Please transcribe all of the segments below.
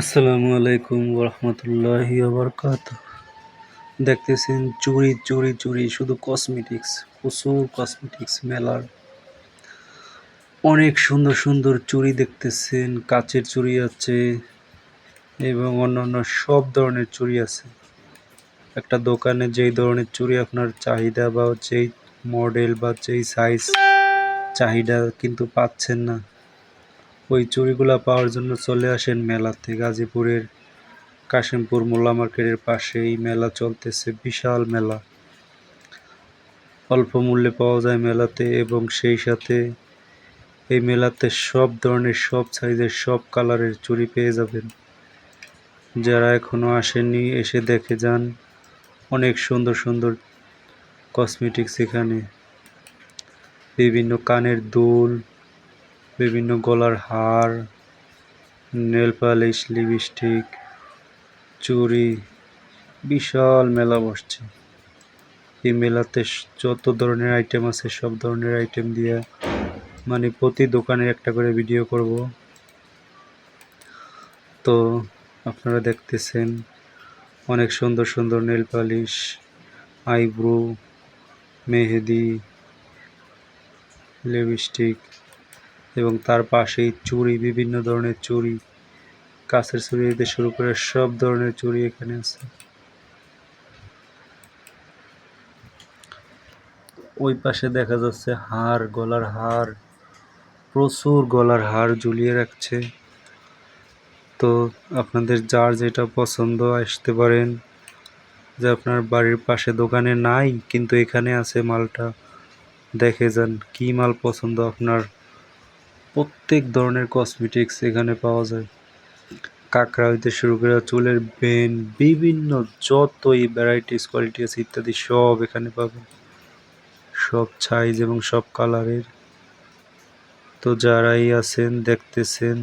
আসসালামু আলাইকুম রহমতুল্লাহি বরকাত দেখতেছেন চুরি চুরি চুরি, শুধু কসমেটিক্স প্রচুর কসমেটিক্স মেলার। অনেক সুন্দর সুন্দর চুড়ি দেখতেছেন, কাচের চুড়ি আছে, এবং অন্যান্য সব ধরনের চুড়ি আছে। একটা দোকানে যেই ধরনের চুড়ি আপনার চাহিদা বা যেই মডেল বা যেই সাইজ চাহিদা কিন্তু পাচ্ছেন না। ওই চুড়িগুলা পাওয়ার জন্য চলে আসেন মেলাতে। গাজীপুরের কাশিমপুর মোল্লা মার্কেটের পাশে এই মেলা চলতেছে, বিশাল মেলা। অল্প মূল্যে পাওয়া যায় মেলাতে এবং সেই সাথে এই মেলাতে সব ধরনের, সব সাইজের, সব কালারের চুড়ি পেয়ে যাবেন। যারা এখনও আসেননি, এসে দেখে যান অনেক সুন্দর সুন্দর কসমেটিক্স এখানে। বিভিন্ন কানের দুল বিভিন্ন গলার হার, নেল পালিশ, লিপস্টিক, চুড়ি, বিশাল মেলা বসছে। এই মেলাতে যত ধরনের আইটেম আছে, সব ধরনের আইটেম দিয়ে মানে প্রতি দোকানে একটা করে ভিডিও করব। তো আপনারা দেখতেছেন অনেক সুন্দর সুন্দর নেল পালিশ, আইব্রো, মেহেদি, লিপস্টিক এবং তার পাশেই চুড়ি বিভিন্ন ধরনের চুড়ি কাছের চুড়ি থেকে শুরু করে সব ধরনের চুড়ি এখানে আছে। ওই পাশে দেখা যাচ্ছে হার, গলার হার, প্রচুর গলার হার ঝুলিয়ে রাখছে। তো আপনাদের যার যেটা পছন্দ, আসতে পারেন। যে আপনার বাড়ির পাশে দোকানে নাই, কিন্তু এখানে আছে মালটা, দেখে যান কী মাল পছন্দ আপনার। প্রত্যেক ধরনের কসমেটিক্স এখানে পাওয়া যায়। কাঁকড়া হইতে শুরু করে চুলের বেন, বিভিন্ন যতই ভ্যারাইটিস কোয়ালিটি আছে ইত্যাদি সব এখানে পাবেন। সব সাইজ এবং সব কালারের তো যারাই আছেন, দেখতেছেন,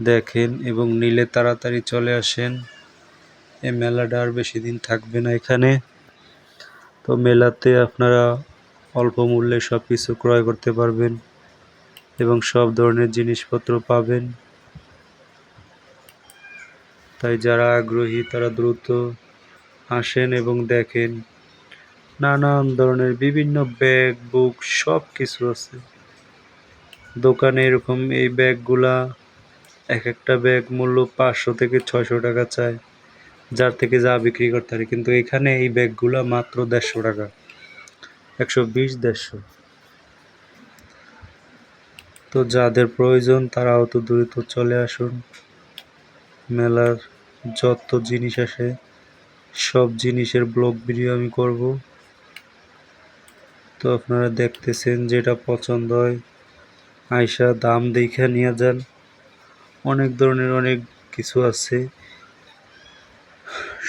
দেখেন এবং নিলে তাড়াতাড়ি চলে আসেন এই মেলাটা আর বেশি দিন থাকবে না এখানে। তো মেলাতে আপনারা অল্প মূল্যে সব কিছু ক্রয় করতে পারবেন। এবং সব ধরনের জিনিসপত্র পাবেন। তাই যারা আগ্রহী, তারা দ্রুত আসেন এবং দেখেন। নানান ধরনের বিভিন্ন ব্যাগ, বুক সব কিছু আছে। দোকানে এরকম এই ব্যাগগুলা এক একটা ব্যাগ মূল্য পাঁচশো থেকে ছয়শো টাকা চায়। যার থেকে যা বিক্রি করতে পারে। কিন্তু এখানে এই ব্যাগগুলা মাত্র দেড়শো টাকা। একশো বিশ, দেড়শো। তো যাদের প্রয়োজন তারা অত দ্রুত চলে আসুন। মেলার যত জিনিস আসে, সব জিনিসের ব্লগ ভিডিও আমি করব। তো আপনারা দেখতেছেন যেটা পছন্দ হয় আয়সা দাম দেখে নিয়ে যান। অনেক ধরনের অনেক কিছু আছে।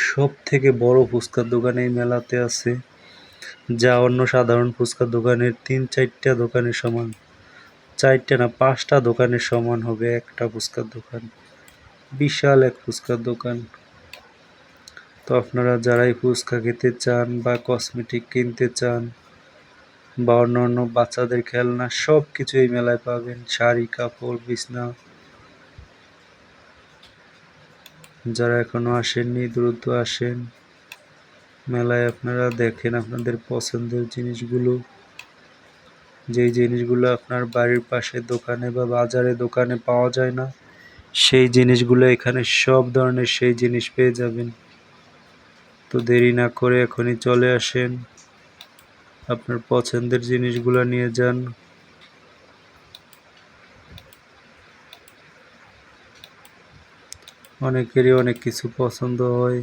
সব থেকে বড় ফুচকার দোকান এই মেলাতে আছে, যা অন্য সাধারণ ফুচকার দোকানের তিন চারটা দোকানের সমান। চারটে না পাঁচটা দোকানের সমান হবে, একটা ফুচকার দোকান। বিশাল এক ফুচকার দোকান। তো আপনারা যারাই ফুচকা খেতে চান বা কসমেটিক কিনতে চান বা অন্য অন্য বাচ্চাদের খেলনা সব কিছু এই মেলায় পাবেন। শাড়ি, কাপড়, বিছনা। যারা এখনও আসেননি, দ্রুত আসেন। মেলায় আপনারা দেখেন আপনাদের পছন্দের জিনিসগুলো। যেই জিনিসগুলো আপনার বাড়ির পাশে দোকানে বা বাজারে দোকানে পাওয়া যায় না, সেই জিনিসগুলো এখানে সব ধরনের সেই জিনিস পেয়ে যাবেন। তো দেরি না করে এখনই চলে আসেন, আপনার পছন্দের জিনিসগুলো নিয়ে যান। অনেকেরই অনেক কিছু পছন্দ হয়,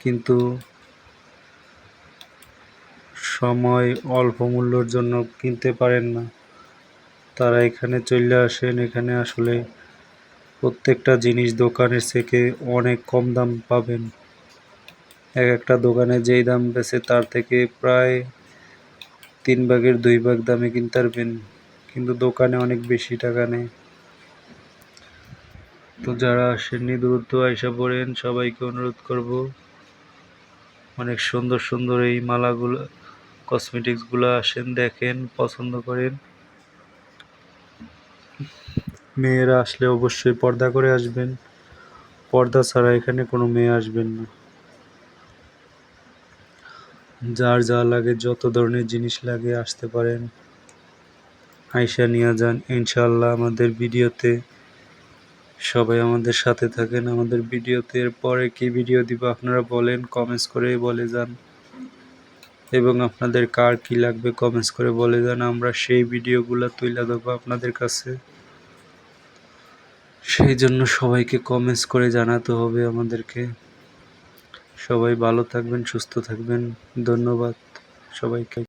কিন্তু সময় অল্প মূল্যর জন্য কিনতে পারেন না। তারা এখানে চলে আসেন। এখানে আসলে প্রত্যেকটা জিনিস দোকানের থেকে অনেক কম দাম পাবেন। এক একটা দোকানে যেই দাম বেছে, তার থেকে প্রায় তিন ভাগের দুই ভাগ দামে কিনতে পারবেন। কিন্তু দোকানে অনেক বেশি টাকা নেয় তো যারা আসেননি, দ্রুত আইসা পড়েন। সবাইকে অনুরোধ করব, অনেক সুন্দর সুন্দর এই মালাগুলো কসমেটিক্সগুলো আসেন, দেখেন, পছন্দ করেন। মেয়েরা আসলে অবশ্যই পর্দা করে আসবেন। পর্দা ছাড়া এখানে কোনো মেয়ে আসবেন না। যার যা লাগে, যত ধরনের জিনিস লাগে, আসতে পারেন। আইসা নিয়ে যান ইনশাল্লাহ আমাদের ভিডিওতে সবাই আমাদের সাথে থাকেন। আমাদের ভিডিওতে এরপরে কি ভিডিও দিব, আপনারা বলেন কমেন্টস করে বলে যান। এবং আপনাদের কার কি লাগবে কমেন্টস করে বলে দেন, আমরা সেই ভিডিওগুলো তুলে দেবো আপনাদের কাছে। সেই জন্য সবাইকে কমেন্টস করে জানাতে হবে আমাদেরকে। সবাই ভালো থাকবেন, সুস্থ থাকবেন, ধন্যবাদ সবাইকে।